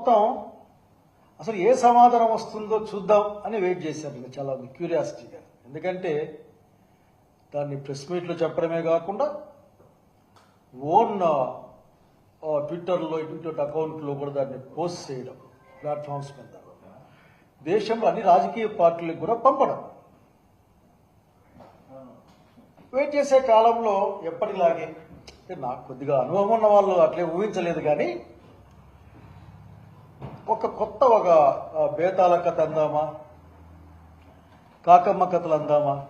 మొత్తం అసలు ఏ సమాధానం వస్తుందో చూద్దాం అని వెయిట్ చేశారు చాలా క్యూరియాసిటీగా ఎందుకంటే దాన్ని ప్రెస్ మీట్లో చెప్పడమే కాకుండా ఓన్ ట్విట్టర్లో ట్విట్టర్ అకౌంట్లో కూడా దాన్ని పోస్ట్ చేయడం ప్లాట్ఫామ్స్ మీద. దేశంలో అన్ని రాజకీయ పార్టీలకు కూడా పంపడం. వెయిట్ చేసే కాలంలో ఎప్పటిలాగే నాకు కొద్దిగా అనుభవం ఉన్న వాళ్ళు అట్లే ఊహించలేదు కానీ ఒక కొత్త ఒక బేతాల కథ అందామా? కాకమ్మ కథలు అందామా?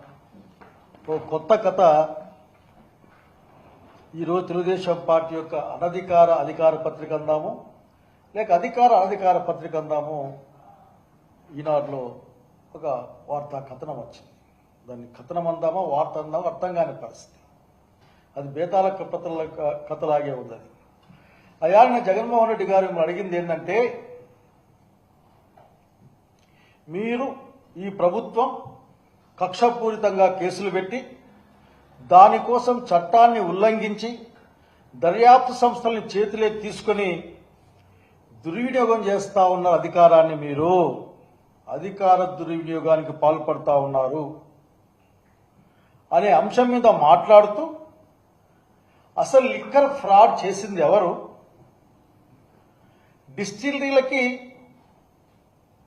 ఓ కొత్త కథ. ఈరోజు తెలుగుదేశం పార్టీ యొక్క అనధికార అధికార పత్రిక అందాము. లేక అధికార అనధికార పత్రిక అందాము. ఈనాడులో ఒక వార్తా కథనం వచ్చింది. దాన్ని కథనం అందామా వార్త అందామా అర్థం కాని పరిస్థితి. అది బేతాల కథల కథలాగే ఉంది అది. అయ్యా జగన్మోహన్ రెడ్డి గారు మిమ్మల్ని అడిగింది ఏంటంటే మీరు ఈ ప్రభుత్వం కక్షపూరితంగా కేసులు పెట్టి దానికోసం చట్టాన్ని ఉల్లంఘించి దర్యాప్తు సంస్థల్ని చేతిలో తీసుకొని దుర్వినియోగం చేస్తా ఉన్న అధికారాన్ని మీరు అధికార దుర్వినియోగానికి పాల్పడతా ఉన్నారు అనే అంశం మీద మాట్లాడుతూ అసలు లిక్కర్ ఫ్రాడ్ చేసింది ఎవరు? డిస్టిలరీలకి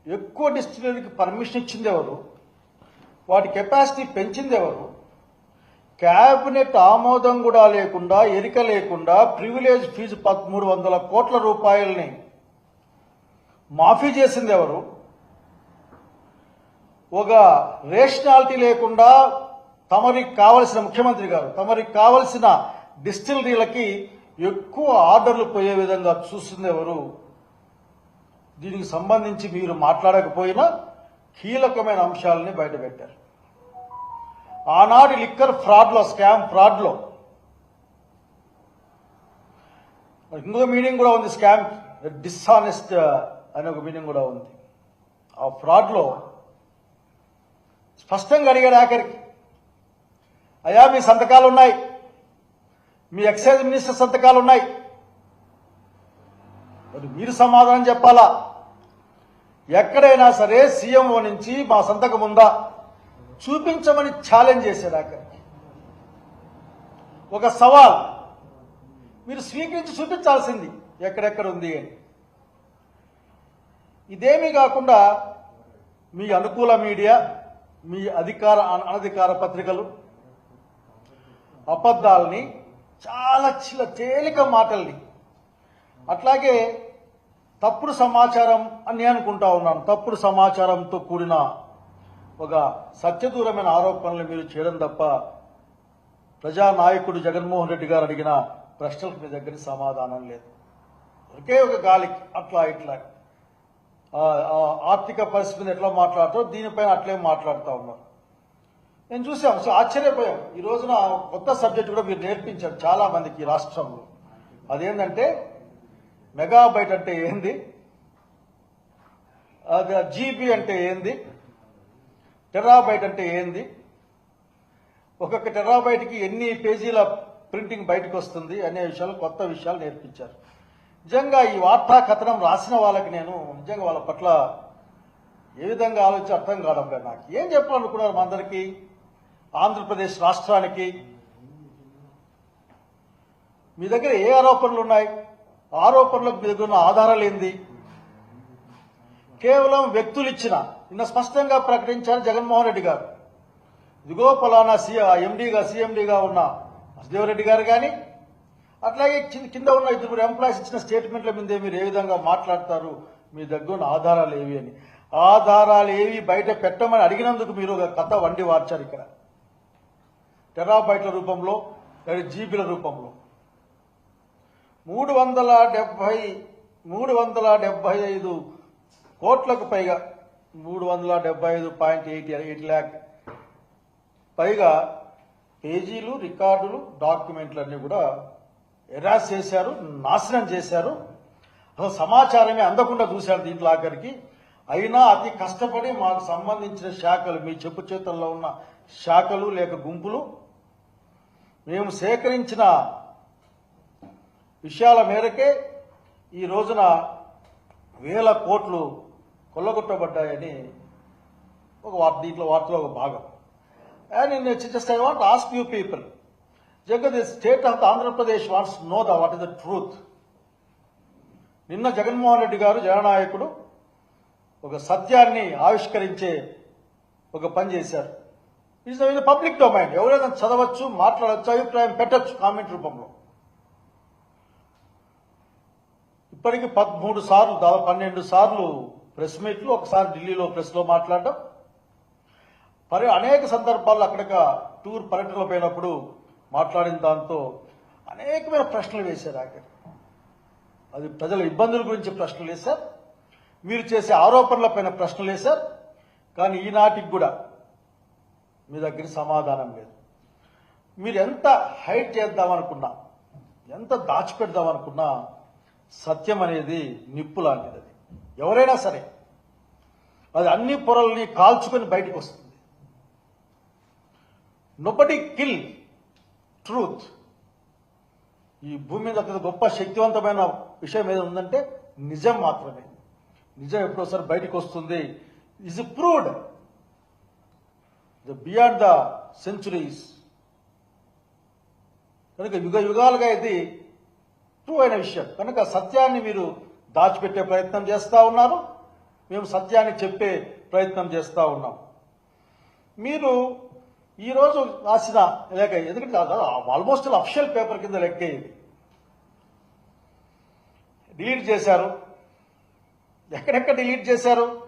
ఎక్కువ డిస్టిలరీకి పర్మిషన్ ఇచ్చింది ఎవరు? వాటి కెపాసిటీ పెంచింది ఎవరు? క్యాబినెట్ ఆమోదం కూడా లేకుండా ఎరిక లేకుండా ప్రివిలేజ్ ఫీజు పదమూడు వందల కోట్ల రూపాయలని మాఫీ చేసింది ఎవరు? ఒక రేషనాలిటీ లేకుండా తమరికి కావలసిన ముఖ్యమంత్రి గారు తమరికి కావలసిన డిస్టిలరీలకి ఎక్కువ ఆర్డర్లు పోయే విధంగా చూస్తుంది ఎవరు? దీనికి సంబంధించి మీరు మాట్లాడకపోయినా కీలకమైన అంశాలని బయటపెట్టారు. ఆనాటి లిక్కర్ ఫ్రాడ్లో స్కామ్ ఫ్రాడ్లో ఇంకొక మీనింగ్ కూడా ఉంది స్కామ్ డిస్ఆనెస్ట్ అనే ఒక మీనింగ్ కూడా ఉంది. ఆ ఫ్రాడ్లో స్పష్టంగా అడిగాడు ఆఖరికి అయ్యా మీ సంతకాలు ఉన్నాయి మీ ఎక్సైజ్ మినిస్టర్ సంతకాలు ఉన్నాయి మరి మీరు సమాధానం చెప్పాలా? ఎక్కడైనా సరే సీఎంఓ నుంచి మా సంతకం ఉందా? చూపించమని ఛాలెంజ్ చేశాడు ఆఖరికి ఒక సవాల్. మీరు స్వీకరించి చూపించాల్సింది ఎక్కడెక్కడ ఉంది అని. ఇదేమీ కాకుండా మీ అనుకూల మీడియా మీ అధికార అన- అనధికార పత్రికలు అబద్ధాలని చాలా చిల తేలిక మాటల్ని అట్లాగే తప్పుడు సమాచారం అని నేను అనుకుంటా ఉన్నాను. తప్పుడు సమాచారంతో కూడిన ఒక సత్యదూరమైన ఆరోపణలు మీరు చేయడం తప్ప ప్రజానాయకుడు జగన్మోహన్ రెడ్డి గారు అడిగిన ప్రశ్నలకు మీ దగ్గర సమాధానం లేదు. ఒకే ఒక గాలికి అట్లా ఇట్లా. ఆర్థిక పరిస్థితిని ఎట్లా మాట్లాడతారో దీనిపైన అట్లే మాట్లాడుతూ ఉన్నారు. నేను చూసాం సో ఆశ్చర్యపోయాం. ఈ రోజున కొత్త సబ్జెక్ట్ కూడా మీరు నేర్పించారు చాలా మందికి రాష్ట్రంలో. అదేంటంటే మెగాబైట్ అంటే ఏంది? అది జీబీ అంటే ఏంది? టెరాబైట్ అంటే ఏంది? ఒక్కొక్క టెరాబైట్కి ఎన్ని పేజీల ప్రింటింగ్ బయటకు వస్తుంది అనే విషయాలు కొత్త విషయాలు నేర్పించారు. నిజంగా ఈ వార్తా కథనం రాసిన వాళ్ళకి నేను నిజంగా వాళ్ళ పట్ల ఏ విధంగా ఆలోచించి అర్థం కావడం నాకు. ఏం చెప్పాలనుకున్నారు మా అందరికీ? ఆంధ్రప్రదేశ్ రాష్ట్రానికి. మీ దగ్గర ఏ ఆరోపణలు ఉన్నాయి? ఆరోపణలకు మీ దగ్గర ఉన్న ఆధారాలు ఏంది? కేవలం వ్యక్తులు ఇచ్చిన నిన్న స్పష్టంగా ప్రకటించారు జగన్మోహన్ రెడ్డి గారు. ఇదిగో పలానా ఎండీగా సీఎండీగా ఉన్న వసుదేవరెడ్డి గారు కానీ అట్లాగే కింద- కింద ఉన్న ఇద్దరు ఎంప్లాయీస్ ఇచ్చిన స్టేట్మెంట్ల మీద మీరు ఏ విధంగా మాట్లాడతారు? మీ దగ్గర ఉన్న ఆధారాలు ఏవి అని. ఆధారాలు ఏవి బయట పెట్టమని అడిగినందుకు మీరు ఒక కథ వండి వార్చారు ఇక్కడ. టెరాబైట్ల రూపంలో లేదా జీబీల రూపంలో. మూడు వందల డెబ్బై మూడు వందల డెబ్బై ఐదు కోట్లకు పైగా మూడు వందల డెబ్బై ఐదు పాయింట్ ఎయిట్ ఎయిట్ ల్యాక్. పైగా పేజీలు రికార్డులు డాక్యుమెంట్లన్నీ కూడా ఎరాస్ చేశారు నాశనం చేశారు. అసలు సమాచారమే అందకుండా చూశారు దీంట్లో ఆఖరికి. అయినా అతి కష్టపడి మాకు సంబంధించిన శాఖలు మీ చెప్పు చేతుల్లో ఉన్న శాఖలు లేక గుంపులు మేము సేకరించిన విషయాల మేరకే ఈ రోజున వేల కోట్లు కొల్లగొట్టబడ్డాయని ఒక వార్త దీంట్లో వార్తలో ఒక భాగం. అండ్ నేను just I want ask you people Jagan the state of Andhra Pradesh wants know the what is the truth నిన్న జగన్మోహన్ రెడ్డి గారు జననాయకుడు ఒక సత్యాన్ని ఆవిష్కరించే ఒక పని చేశారు. ఇట్స్ పబ్లిక్ డొమైన్ ఎవరైనా చదవచ్చు మాట్లాడచ్చు అభిప్రాయం పెట్టచ్చు కామెంట్ రూపంలో. ఇప్పటికి పదమూడు సార్లు దాదాపు పన్నెండు సార్లు ప్రెస్ మీట్లు ఒకసారి ఢిల్లీలో ప్రెస్లో మాట్లాడడం. మరి అనేక సందర్భాల్లో అక్కడిక టూర్ పర్యటనలు పోయినప్పుడు మాట్లాడిన దాంతో అనేకమైన ప్రశ్నలు వేశారు ఆఖరి. అది ప్రజల ఇబ్బందుల గురించి ప్రశ్నలు వేశారు. మీరు చేసే ఆరోపణలపైన ప్రశ్నలు వేశారు. కానీ ఈనాటికి కూడా మీ దగ్గర సమాధానం లేదు. మీరు ఎంత హైట్ చేద్దామనుకున్నా ఎంత దాచిపెడదామనుకున్నా సత్యం అనేది నిప్పు లాంటిది అది. ఎవరైనా సరే అది అన్ని పొరల్ని కాల్చుకొని బయటకు వస్తుంది. నొప్పటి కిల్ ట్రూత్ ఈ భూమి మీద అత్యంత గొప్ప శక్తివంతమైన విషయం ఏది ఉందంటే నిజం మాత్రమే. నిజం ఎప్పుడోసారి బయటకు వస్తుంది. Is proved the beyond the centuries కనుక యుగ యుగాలుగా ఇది ట్రూ అయిన విషయం. కనుక సత్యాన్ని మీరు దాచిపెట్టే ప్రయత్నం చేస్తూ ఉన్నారు. మేము సత్యాన్ని చెప్పే ప్రయత్నం చేస్తూ ఉన్నాం. మీరు ఈరోజు రాసిన లేక ఎందుకంటే ఆల్మోస్ట్ అఫిషియల్ పేపర్ కింద లెక్క ఇది డిలీట్ చేశారు. ఎక్కడెక్కడ డిలీట్ చేశారు?